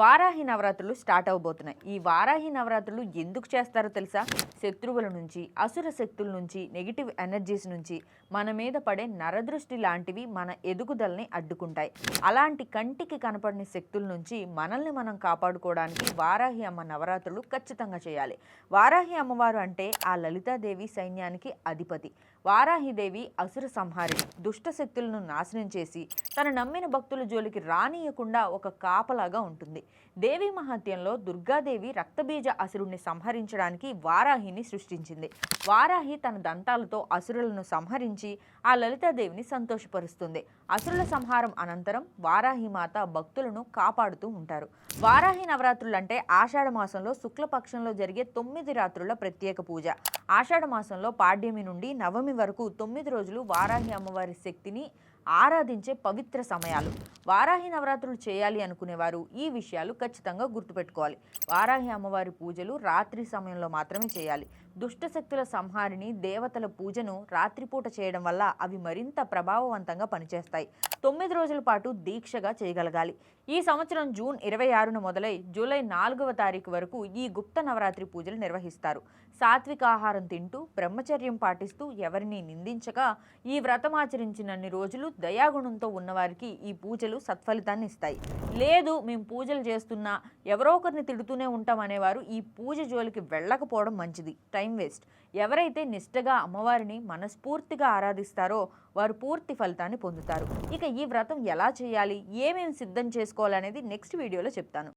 వారాహి నవరాత్రులు స్టార్ట్ అవబోతున్నాయి. ఈ వారాహి నవరాత్రులు ఎందుకు చేస్తారో తెలుసా? శత్రువుల నుంచి అసుర శక్తుల నుంచి నెగిటివ్ ఎనర్జీస్ నుంచి మన మీద పడే నరదృష్టి లాంటివి మన ఎదుగుదలని అడ్డుకుంటాయి. అలాంటి కంటికి కనపడని శక్తుల నుంచి మనల్ని మనం కాపాడుకోవడానికి వారాహి అమ్మ నవరాత్రులు ఖచ్చితంగా చేయాలి. వారాహి అమ్మవారు అంటే ఆ లలితాదేవి సైన్యానికి అధిపతి. వారాహిదేవి అసుర సంహారిణి. దుష్ట శక్తులను నాశనం చేసి తన నమ్మిన భక్తుల జోలికి రానియకుండా ఒక కాపలాగా ఉంటుంది. దేవి మహాత్యంలో దుర్గాదేవి రక్తబీజ అసురుణ్ణి సంహరించడానికి వారాహిని సృష్టించింది. వారాహి తన దంతాలతో అసురులను సంహరించి ఆ లలితాదేవిని సంతోషపరుస్తుంది. అసురుల సంహారం అనంతరం వారాహి మాత భక్తులను కాపాడుతూ ఉంటారు. వారాహి నవరాత్రులు అంటే ఆషాఢ మాసంలో శుక్లపక్షంలో జరిగే తొమ్మిది రాత్రుల ప్రత్యేక పూజ. ఆషాఢ మాసంలో పాడ్యమి నుండి నవమి వరకు తొమ్మిది రోజులు వారాహి అమ్మవారి శక్తిని ఆరాధించే పవిత్ర సమయాలు. వారాహి నవరాత్రులు చేయాలి అనుకునేవారు ఈ విషయం విషయాలు ఖచ్చితంగా గుర్తుపెట్టుకోవాలి. వారాహి అమ్మవారి పూజలు రాత్రి సమయంలో మాత్రమే చేయాలి. దుష్టశక్తుల సంహారిణి దేవతల పూజను రాత్రిపూట చేయడం వల్ల అవి మరింత ప్రభావవంతంగా పనిచేస్తాయి. తొమ్మిది రోజుల పాటు దీక్షగా చేయగలగాలి. ఈ సంవత్సరం జూన్ ఇరవై ఆరున మొదలై జూలై నాలుగవ తారీఖు వరకు ఈ గుప్త నవరాత్రి పూజలు నిర్వహిస్తారు. సాత్విక ఆహారం తింటూ బ్రహ్మచర్యం పాటిస్తూ ఎవరిని నిందించగా ఈ వ్రతం ఆచరించినన్ని రోజులు దయాగుణంతో ఉన్నవారికి ఈ పూజలు సత్ఫలితాన్ని ఇస్తాయి. లేదు మేము పూజలు చేస్తున్నా ఎవరో ఒకరిని తిడుతూనే ఉంటాం అనేవారు ఈ పూజ జోలికి వెళ్ళకపోవడం మంచిది. Time waste. ఎవరైతే నిష్టగా అమ్మవారిని మనస్ఫూర్తిగా ఆరాధిస్తారో వారు పూర్తి ఫలితాన్ని పొందుతారు. ఇక ఈ వ్రతం ఎలా చేయాలి? ఏమేమి సిద్ధం చేసుకోవాలనేది నెక్స్ట్ వీడియోలో చెప్తాను.